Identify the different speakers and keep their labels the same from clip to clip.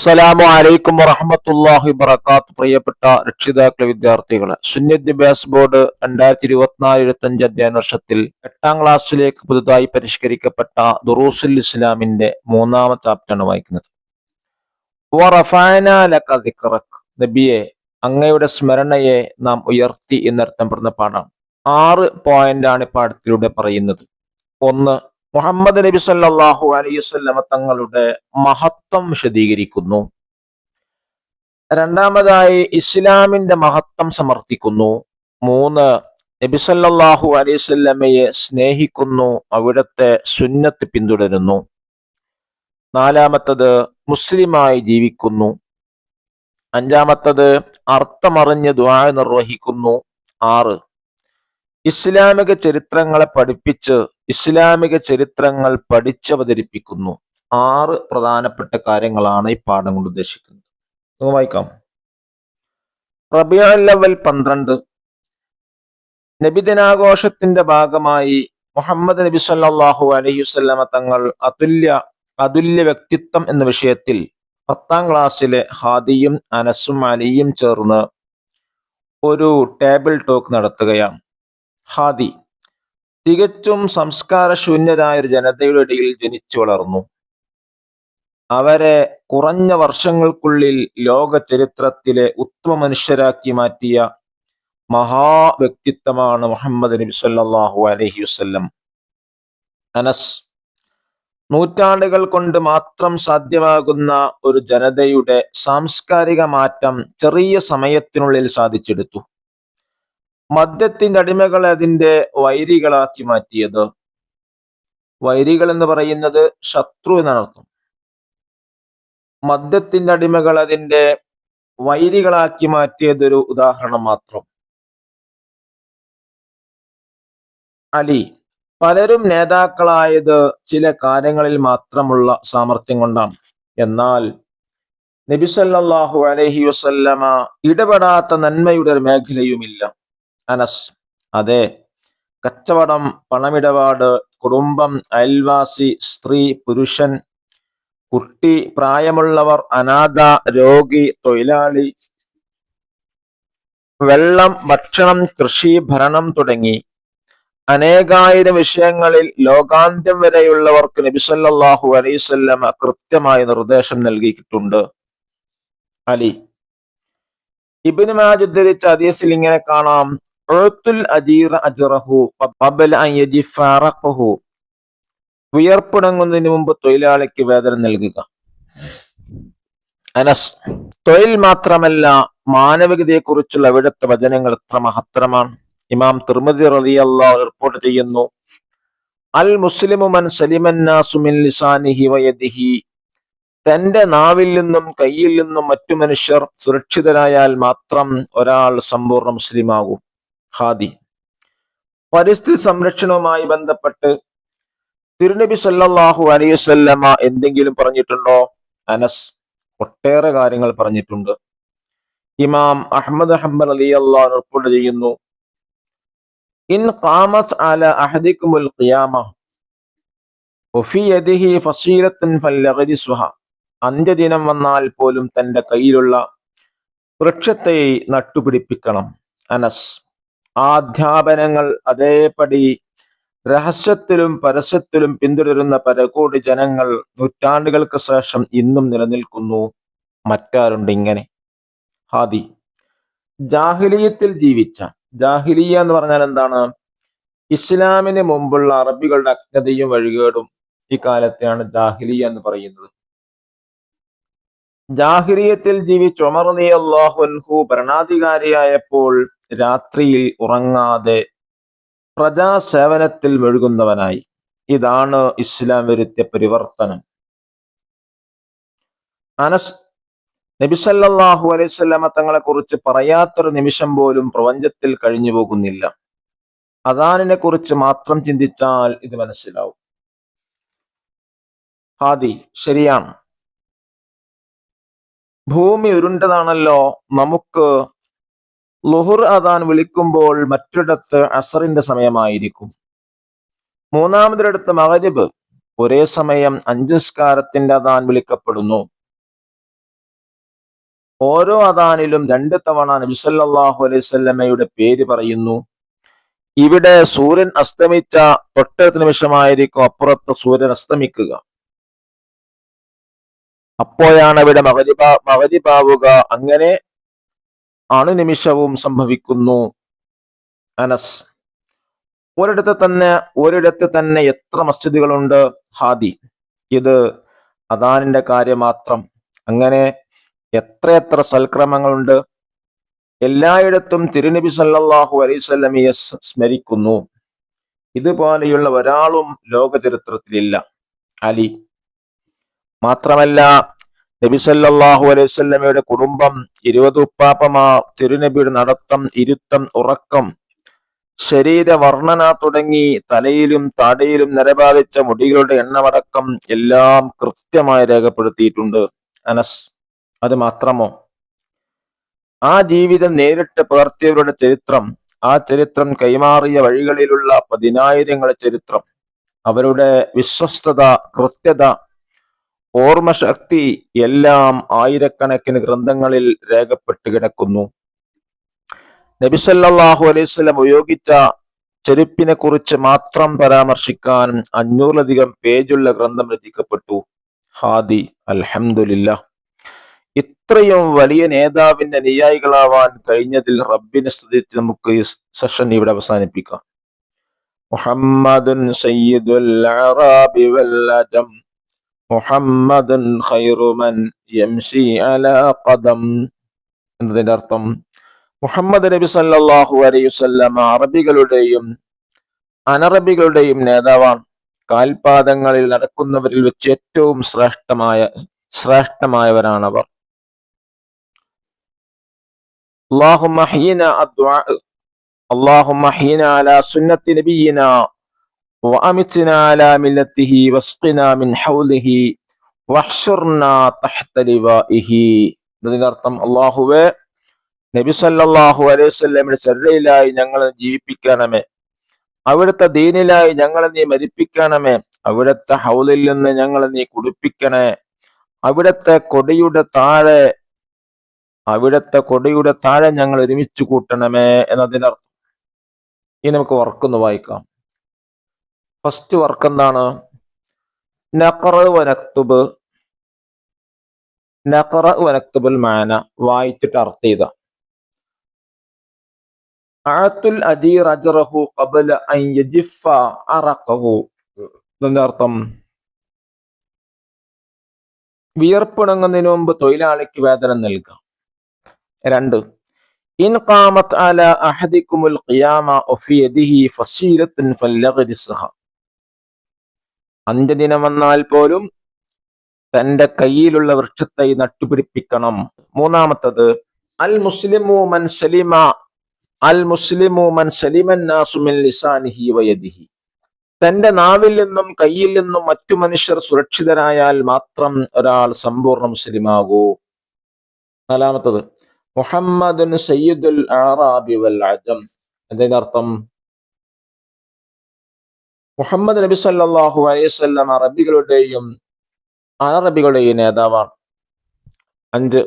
Speaker 1: അസ്സലാമു അലൈക്കും വറഹമത്തല്ലാഹി വബറകാത്ത് പ്രിയപ്പെട്ട രക്ഷിതാക്കളെ വിദ്യാർത്ഥികളെ സുന്നി വിദ്യാഭ്യാസ ബോർഡ് രണ്ടായിരത്തി ഇരുപത്തിനാല് ഇരുപത്തഞ്ച് അധ്യയന വർഷത്തിൽ എട്ടാം ക്ലാസ്സിലേക്ക് പുതുതായി പരിഷ്കരിക്കപ്പെട്ട ദുറൂസുൽ ഇസ്ലാമിന്റെ മൂന്നാമത്തെ ചാപ്റ്ററാണ് വായിക്കുന്നത്. നബിയെ അങ്ങയുടെ സ്മരണയെ നാം ഉയർത്തി എന്നർത്ഥം പെടുന്ന പാഠം ആറ് പോയിന്റാണ് പാഠത്തിലൂടെ പറയുന്നത്. ഒന്ന് മുഹമ്മദ് നബി സല്ലാഹു അലൈഹി വസല്ലമ തങ്ങളുടെ മഹത്വം വിശദീകരിക്കുന്നു. രണ്ടാമതായി ഇസ്ലാമിന്റെ മഹത്വം സമർത്ഥിക്കുന്നു. മൂന്ന് നബി സല്ലാഹു അലൈവല്ലമയെ സ്നേഹിക്കുന്നു അവിടുത്തെ സുന്നത്ത് പിന്തുടരുന്നു. നാലാമത്തത് മുസ്ലിമായി ജീവിക്കുന്നു. അഞ്ചാമത്തത് അർത്ഥമറിഞ്ഞ് ദ്വാ നിർവഹിക്കുന്നു. ആറ് ഇസ്ലാമിക ചരിത്രങ്ങളെ പഠിപ്പിച്ച് ഇസ്ലാമിക ചരിത്രങ്ങൾ പഠിച്ചവതരിപ്പിക്കുന്നു. ആറ് പ്രധാനപ്പെട്ട കാര്യങ്ങളാണ് ഈ പാഠം കൊണ്ട് ഉദ്ദേശിക്കുന്നത്. നമുക്ക് വായിക്കാം. റബിയുൽ പന്ത്രണ്ട്. നബിദിനാഘോഷത്തിന്റെ ഭാഗമായി മുഹമ്മദ് നബി സല്ലാഹു അലൈഹി വസല്ലമ തങ്ങൾ അതുല്യ അതുല്യ വ്യക്തിത്വം എന്ന വിഷയത്തിൽ പത്താം ക്ലാസ്സിലെ ഹാദിയും അനസും അലിയും ചേർന്ന് ഒരു ടേബിൾ ടോക്ക് നടത്തുകയാണ്. ഹാദി. തികച്ചും സംസ്കാരശൂന്യരായ ഒരു ജനതയുടെ ഇടയിൽ ജനിച്ചു വളർന്നു. അവരെ കുറഞ്ഞ വർഷങ്ങൾക്കുള്ളിൽ ലോക ചരിത്രത്തിലെ ഉത്തമ മനുഷ്യരാക്കി മാറ്റിയ മഹാവ്യക്തിത്വമാണ് മുഹമ്മദ് നബി സല്ലാഹു അലഹി വസ്ല്ലം. അനസ്. നൂറ്റാണ്ടുകൾ കൊണ്ട് മാത്രം സാധ്യമാകുന്ന ഒരു ജനതയുടെ സാംസ്കാരിക മാറ്റം ചെറിയ സമയത്തിനുള്ളിൽ സാധിച്ചെടുത്തു. മദ്യത്തിന്റെ അടിമകളെ അതിന്റെ വൈരികളാക്കി മാറ്റിയത്. വൈരികൾ എന്ന് പറയുന്നത് ശത്രു എന്നാണ് അർത്ഥം. മദ്യത്തിന്റെ അടിമകൾ അതിന്റെ വൈരികളാക്കി മാറ്റിയതൊരു ഉദാഹരണം മാത്രം. അലി. പലരും നേതാക്കളായത് ചില കാര്യങ്ങളിൽ മാത്രമുള്ള സാമർഥ്യം കൊണ്ടാണ്. എന്നാൽ നബിസല്ലാഹു അലൈഹി വസല്ലമ ഇടപെടാത്ത നന്മയുടെ ഒരു മേഖലയുമില്ല. അനസ്. അതെ. കച്ചവടം പണമിടപാട് കുടുംബം അയൽവാസി സ്ത്രീ പുരുഷൻ കുട്ടി പ്രായമുള്ളവർ അനാഥ രോഗി തൊഴിലാളി വെള്ളം ഭക്ഷണം കൃഷി ഭരണം തുടങ്ങി. അനേകായിരം വിഷയങ്ങളിൽ ലോകാന്ത്യം വരെയുള്ളവർക്ക് നബിസല്ലാഹു അലൈവല്ലമ കൃത്യമായ നിർദ്ദേശം നൽകിയിട്ടുണ്ട്. അലി. ഇബിന് മാജ് ഉദ്ധരിച്ച അതീസിൽ ഇങ്ങനെ കാണാം. വിയർപ്പിണങ്ങുന്നതിന് മുമ്പ് തൊഴിലാളിക്ക് വേതനം നൽകുക. അനസ് തൊഴിൽ മാത്രമല്ല മാനവികതയെക്കുറിച്ചുള്ള അവിടുത്തെ വചനങ്ങൾ എത്ര മഹത്തരമാണ്. ഇമാം തിർമതി റളിയല്ലാഹു റിപ്പോർട്ട് ചെയ്യുന്നു അൽ മുസ്ലിമു മിൻ ലിസാനിഹി വയദിഹി തന്റെ നാവിൽ നിന്നും കയ്യിൽ നിന്നും മറ്റു മനുഷ്യർ സുരക്ഷിതരായാൽ മാത്രം ഒരാൾ സമ്പൂർണ മുസ്ലിമാകും. ഹാദി പരിസ്ഥിതി സംരക്ഷണവുമായി ബന്ധപ്പെട്ട് തിരുനബി സല്ലാഹു അലൈഹി വസല്ലമ എന്തെങ്കിലും പറഞ്ഞിട്ടുണ്ടോ? അനസ് ഒട്ടേറെ കാര്യങ്ങൾ പറഞ്ഞിട്ടുണ്ട്. ഇമാം അഹമ്മദ് ഹംബൽ അലി അള്ളാഹ് റിപ്പോർട്ട് ചെയ്യുന്നു ഇൻ ഖാമസ് അല അഹദിക്കുമുൽ ഖിയാമ അന്ത്യദിനം വന്നാൽ പോലും തന്റെ കയ്യിലുള്ള വൃക്ഷത്തെ നട്ടുപിടിപ്പിക്കണം. അനസ് ആ അധ്യാപനങ്ങൾ അതേപടി രഹസ്യത്തിലും പരസ്യത്തിലും പിന്തുടരുന്ന പരകോടി ജനങ്ങൾ നൂറ്റാണ്ടുകൾക്ക് ശേഷം ഇന്നും നിലനിൽക്കുന്നു. മറ്റാരുണ്ട് ഇങ്ങനെ? ഹാദി. ജാഹിലിയത്തിൽ ജീവിച്ച ജാഹിലിയ എന്ന് പറഞ്ഞാൽ എന്താണ്? ഇസ്ലാമിന് മുമ്പുള്ള അറബികളുടെ അജ്ഞതയും വഴികേടും ഈ കാലത്തെയാണ് ജാഹിലിയ എന്ന് പറയുന്നത്. ജാഹിലിയത്തിൽ ജീവിച്ച ഉമർ അലി അള്ളാഹുൻഹു ഭരണാധികാരിയായപ്പോൾ രാത്രിയിൽ ഉറങ്ങാതെ പ്രജാസേവനത്തിൽ മെഴുകുന്നവനായി. ഇതാണ് ഇസ്ലാം വരുത്തിയ പരിവർത്തനം. അനസ് നബിസല്ലാഹു അലൈവല്ലമ തങ്ങളെ കുറിച്ച് പറയാത്തൊരു നിമിഷം പോലും പ്രപഞ്ചത്തിൽ കഴിഞ്ഞു പോകുന്നില്ല. അദാനിനെ കുറിച്ച് മാത്രം ചിന്തിച്ചാൽ ഇത് മനസ്സിലാവും. ഹാദി ശരിയാണ്. ഭൂമി ഉരുണ്ടതാണല്ലോ. നമുക്ക് ലുഹുർ അദാൻ വിളിക്കുമ്പോൾ മറ്റൊരിടത്ത് അസറിന്റെ സമയമായിരിക്കും. മൂന്നാമതൊരിടത്ത് മകരിബ് ഒരേ സമയം അഞ്ചുസ്കാരത്തിന്റെ അദാൻ വിളിക്കപ്പെടുന്നു. ഓരോ അദാനിലും രണ്ട് തവണ നബിസല്ലാഹു അലൈഹി സ്വല്ലമയുടെ പേര് പറയുന്നു. ഇവിടെ സൂര്യൻ അസ്തമിച്ച തൊട്ടടുത്ത നിമിഷമായിരിക്കും അപ്പുറത്ത് സൂര്യൻ അസ്തമിക്കുക. അപ്പോഴാണ് അവിടെ മകരിബ മകരിബാവുക അങ്ങനെ അണുനിമിഷവും സംഭവിക്കുന്നു. അനസ്. ഒരിടത്ത് തന്നെ ഒരിടത്ത് തന്നെ എത്ര മസ്ജിദുകളുണ്ട്? ഹാദി. ഇത് അദാനിന്റെ കാര്യം മാത്രം അങ്ങനെ എത്രയെത്ര സൽക്രമങ്ങളുണ്ട്? എല്ലായിടത്തും തിരുനബി സല്ലാഹു അലൈഹി സ്വലമിയെ സ്മരിക്കുന്നു. ഇതുപോലെയുള്ള ഒരാളും ലോകചരിത്രത്തിലില്ല. അലി. മാത്രമല്ല നബി സല്ലല്ലാഹു അലൈഹി വസല്ലമയുടെ കുടുംബം ഇരുപത് ഉപ്പാപ്പമാർ തിരുനബിയുടെ നടത്തം ഇരുത്തം ഉറക്കം ശരീര വർണന തുടങ്ങി തലയിലും താടയിലും നിരബാധിച്ച മുടികളുടെ എണ്ണമടക്കം എല്ലാം കൃത്യമായി രേഖപ്പെടുത്തിയിട്ടുണ്ട്. അനസ് അത് മാത്രമോ? ആ ജീവിതം നേരിട്ട് പകർത്തിയവരുടെ ചരിത്രം ആ ചരിത്രം കൈമാറിയ വഴികളിലുള്ള പതിനായിരങ്ങളുടെ ചരിത്രം അവരുടെ വിശ്വസ്തത കൃത്യത ഓർമ്മശക്തി എല്ലാം ആയിരക്കണക്കിന് ഗ്രന്ഥങ്ങളിൽ രേഖപ്പെട്ട് കിടക്കുന്നു. നബിസല്ലാഹു അലൈവല്ലം ഉപയോഗിച്ച ചെരുപ്പിനെ കുറിച്ച് മാത്രം പരാമർശിക്കാൻ അഞ്ഞൂറിലധികം പേജുള്ള ഗ്രന്ഥം രചിക്കപ്പെട്ടു. ഹാദി അൽഹമില്ല ഇത്രയും വലിയ നേതാവിന്റെ അനുയായികളാവാൻ കഴിഞ്ഞതിൽ റബ്ബിനെ സ്തുതിച്ച് നമുക്ക് ഈ സെഷൻ ഇവിടെ അവസാനിപ്പിക്കാം. മുഹമ്മദുൻ സയ്യിദുൽ അറാബി വൽ മുഹമ്മദ് ഖൈറുമൻ യംഷി അല ഖദം എന്നതിന്റെ അർത്ഥം മുഹമ്മദ് നബി സല്ലല്ലാഹു അലൈഹി വസല്ലം അറബികളുടെയും അനറബികളുടെയും നേതാവാണ്. കാൽപാദങ്ങളിൽ നടക്കുന്നവരിൽ വെച്ച് ഏറ്റവും ശ്രേഷ്ഠമായ ശ്രേഷ്ഠമായവരാണവർ അള്ളാഹു അള്ളാഹു അല സുന്നത്തി നബീന وأمتنا على ملته واسقنا من حوله واحشرنا تحت لوائه എന്നതിനർത്ഥം അള്ളാഹുവെ നബി സല്ലല്ലാഹു അലൈഹി വസല്ലമയുടെ ചര്യയിലായി ഞങ്ങളെ ജീവിപ്പിക്കണമേ അവിടുത്തെ ദീനിലായി ഞങ്ങളെ നീ മരിപ്പിക്കണമേ അവിടുത്തെ ഹൗലിൽ നിന്ന് ഞങ്ങളെ നീ കുടിപ്പിക്കണേ അവിടുത്തെ കൊടിയുടെ താഴെ അവിടുത്തെ കൊടിയുടെ താഴെ ഞങ്ങൾ ഒരുമിച്ച് കൂട്ടണമേ എന്നതിനർത്ഥം ഇനി നമുക്ക് വർക്കൊന്ന് വായിക്കാം ഫസ്റ്റ് വർക്ക് എന്താണ്? നഖറ വനക്തുബ്. നഖറ വനക്തുബുൽ മാന വായിച്ചിട്ട് അർത്ഥ ചെയ്ത അഴത്തുൽ അജീർ അജറഹു കബല അൻ യജിഫ അറഖഹു. ഇതിന്റെ അർത്ഥം? വിയർപ്പിണങ്ങുന്നതിന് മുമ്പ് തൊഴിലാളിക്ക് വേതനം നൽകാം. രണ്ട്. ഇൻ ഖാമത്ത് അല അഹദിക്കുമുൽ ഖിയാമ ഒഫിയദിഹി ഫസീലത്തുൻ ഫല്ലഗ്രിസ്ഹ അന്ത്യദിനം വന്നാൽ പോലും തന്റെ കയ്യിലുള്ള വൃക്ഷത്തെ നട്ടുപിടിപ്പിക്കണം. മൂന്നാമത്തത് അൽ മുസ്ലിമു മൻ സലിമ അൽ മുസ്ലിമു മൻ സലിമൻ ലിസാനിഹി തന്റെ നാവിൽ നിന്നും കയ്യിൽ നിന്നും മറ്റു മനുഷ്യർ സുരക്ഷിതരായാൽ മാത്രം ഒരാൾ സമ്പൂർണ മുസ്ലിമാകൂ. നാലാമത്തത് മുഹമ്മദുൻ സയ്യിദുൽ ആറാബി വൽ അജം. മുഹമ്മദ് നബി സല്ലാഹു അലൈഹി അറബികളുടെയും അറബികളുടെയും നേതാവാണ്. അഞ്ച്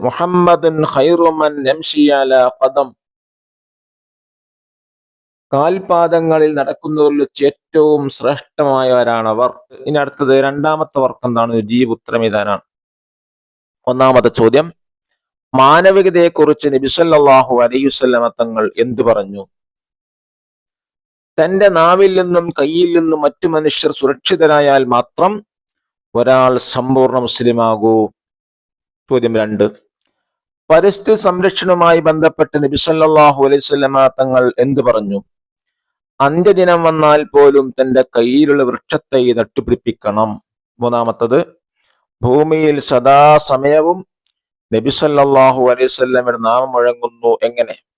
Speaker 1: ഖദം. കാൽപാദങ്ങളിൽ നടക്കുന്നതിൽ വെച്ച് ഏറ്റവും ശ്രേഷ്ഠമായവരാണവർ. ഇനി അടുത്തത് രണ്ടാമത്തെ വർക്ക് എന്താണ്? ജീവ് ഉത്തരമിതാനാണ് ഒന്നാമത്തെ ചോദ്യം മാനവികതയെക്കുറിച്ച് നബിസല്ലാഹു അലൈവല്ലമ തങ്ങൾ എന്തു പറഞ്ഞു? തന്റെ നാവിൽ നിന്നും കയ്യിൽ നിന്നും മറ്റു മനുഷ്യർ സുരക്ഷിതരായാൽ മാത്രം ഒരാൾ സമ്പൂർണ മുസ്ലിമാകൂ. ചോദ്യം രണ്ട്. പരിസ്ഥിതി സംരക്ഷണവുമായി ബന്ധപ്പെട്ട് നബിസല്ലാഹു അലൈവല്ലമ തങ്ങൾ എന്തു പറഞ്ഞു? അന്ത്യദിനം വന്നാൽ പോലും തന്റെ കയ്യിലുള്ള വൃക്ഷത്തെ നട്ടുപിടിപ്പിക്കണം. മൂന്നാമത്തത് ഭൂമിയിൽ സദാസമയവും നബിസല്ലാഹു വസല്ലമയുടെ നാമം മുഴങ്ങുന്നു എങ്ങനെ?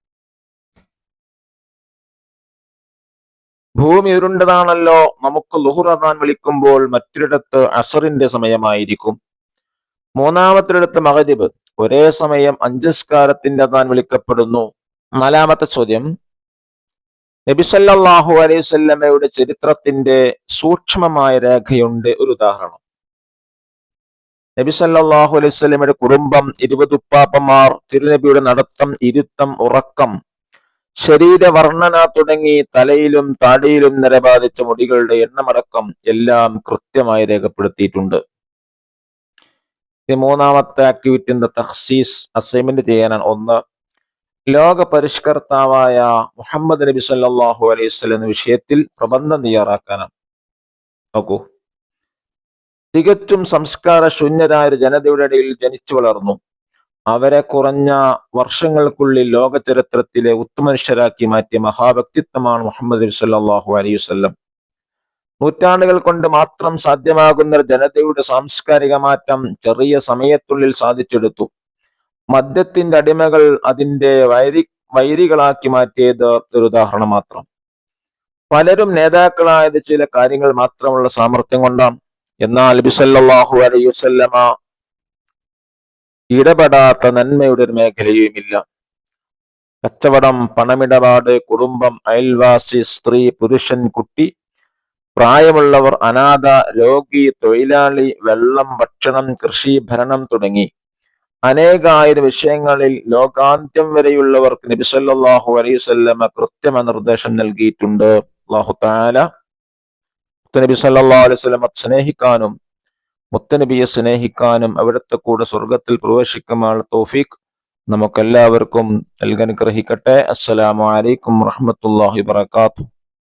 Speaker 1: ഭൂമി ഉരുണ്ടതാണല്ലോ. നമുക്ക് ലുഹുർ അദാൻ വിളിക്കുമ്പോൾ മറ്റൊരിടത്ത് അസറിന്റെ സമയമായിരിക്കും. മൂന്നാമത്തൊരിടത്ത് മഹദിബ് ഒരേ സമയം അഞ്ചസ്കാരത്തിന്റെ അദാൻ വിളിക്കപ്പെടുന്നു. നാലാമത്തെ ചോദ്യം. നബിസല്ലാഹു അലൈഹി സ്വല്ലമയുടെ ചരിത്രത്തിന്റെ സൂക്ഷ്മമായ രേഖയുണ്ട്. ഒരു ഉദാഹരണം. നബിസല്ലാഹു വസല്ലമയുടെ കുടുംബം ഇരുപത് ഉപ്പാപ്പമാർ തിരുനബിയുടെ നടത്തം ഇരുത്തം ഉറക്കം ശരീരവർണന തുടങ്ങി തലയിലും താടിയിലും നിരബാധിച്ച മുടികളുടെ എണ്ണമടക്കം എല്ലാം കൃത്യമായി രേഖപ്പെടുത്തിയിട്ടുണ്ട്. മൂന്നാമത്തെ ആക്ടിവിറ്റി എന്താ തഹ്സീസ് അസൈൻമെന്റ് ചെയ്യാനാണ് ഒന്ന്. ലോക പരിഷ്കർത്താവായ മുഹമ്മദ് നബി സല്ലാഹു അലൈഹി എന്ന വിഷയത്തിൽ പ്രബന്ധം തയ്യാറാക്കാനാണ്. നോക്കൂ. തികച്ചും സംസ്കാര ശൂന്യരായ ജനതയുടെ ഇടയിൽ ജനിച്ചു വളർന്നു. അവരെ കുറഞ്ഞ വർഷങ്ങൾക്കുള്ളിൽ ലോക ചരിത്രത്തിലെ ഉത്തമനുഷ്യരാക്കി മാറ്റിയ മഹാവ്യക്തിത്വമാണ് മുഹമ്മദ് സല്ലാഹു അലൈഹി നൂറ്റാണ്ടുകൾ കൊണ്ട് മാത്രം സാധ്യമാകുന്ന ജനതയുടെ സാംസ്കാരിക മാറ്റം ചെറിയ സമയത്തുള്ളിൽ സാധിച്ചെടുത്തു. മദ്യത്തിന്റെ അടിമകൾ അതിന്റെ വൈരി വൈരികളാക്കി മാറ്റിയത് ഒരു ഉദാഹരണം മാത്രം. പലരും നേതാക്കളായത് ചില കാര്യങ്ങൾ മാത്രമുള്ള സാമർത്ഥ്യം കൊണ്ടാണ്. എന്നാൽ ബിസല്ലാഹു അലൈഹി ഇടപെടാത്ത നന്മയുടെ ഒരു മേഖലയുമില്ല. കച്ചവടം പണമിടപാട് കുടുംബം അയൽവാസി സ്ത്രീ പുരുഷൻ കുട്ടി പ്രായമുള്ളവർ അനാഥ രോഗി തൊഴിലാളി വെള്ളം ഭക്ഷണം കൃഷി ഭരണം തുടങ്ങി. അനേകായിരം വിഷയങ്ങളിൽ ലോകാന്ത്യം വരെയുള്ളവർക്ക് നബിസല്ലാഹു വസല്ലമ കൃത്യമായ നിർദ്ദേശം നൽകിയിട്ടുണ്ട്. അള്ളാഹു താല നബി സല്ലല്ലാഹു അലൈഹി വസല്ലമ സ്നേഹിക്കാനും മുത്തനബിയെ സ്നേഹിക്കാനും അവിടുത്തെ കൂടെ സ്വർഗത്തിൽ പ്രവേശിക്കുമാണ് തോഫീഖ് നമുക്കെല്ലാവർക്കും നൽകാൻ ഗ്രഹിക്കട്ടെ അസ്സലാമു അലൈക്കും വാത്തു